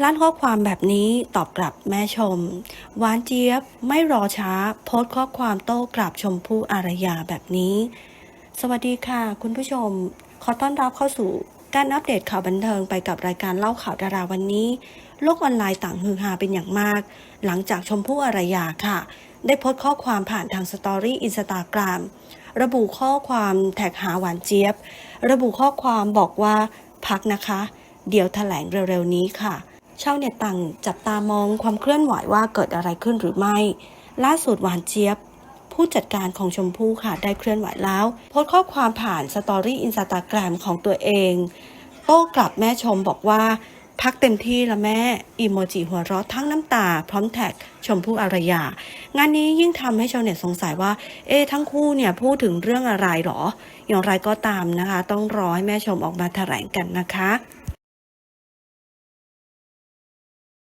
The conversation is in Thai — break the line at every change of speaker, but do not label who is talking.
ลั่นข้อความแบบนี้ตอบกลับแม่ชม หวานเจี๊ยบไม่รอช้า โพสต์ข้อความโต้กลับชมพู่อารยาแบบนี้ สวัสดีค่ะ คุณผู้ชม ขอต้อนรับเข้าสู่การอัปเดตข่าวบันเทิงไปกับรายการเล่าข่าวดาราวันนี้ โลกออนไลน์ต่างฮือฮาเป็นอย่างมาก หลังจากชมพู่อารยาค่ะ ได้โพสต์ข้อความผ่านทางสตอรี่อินสตาแกรมระบุข้อความแท็กหาหวานเจี๊ยบ ระบุข้อความบอกว่าพักนะคะ เดี๋ยวแถลงเร็วๆนี้ค่ะ ชาวเน็ตต่างจับตามองความเคลื่อนไหวว่าเกิดอะไรขึ้นหรือไม่ ล่าสุดหวานเจี๊ยบ ผู้จัดการของชมพู่ค่ะได้เคลื่อนไหวแล้ว โพสต์ข้อความผ่านสตอรี่อินสตาแกรมของตัวเอง โต้กลับแม่ชมบอกว่า พักเต็มที่ละแม่อีโมจิหัวเราะทั้งน้ำตา พร้อมแท็กชมพู่อารยา งานนี้ยิ่งทำให้ชาวเน็ตสงสัยว่า เอ๊ทั้งคู่เนี่ยพูดถึงเรื่องอะไรหรอ อย่างไรก็ตามนะคะ ต้องรอให้แม่ชมออกมาแถลงกันนะคะ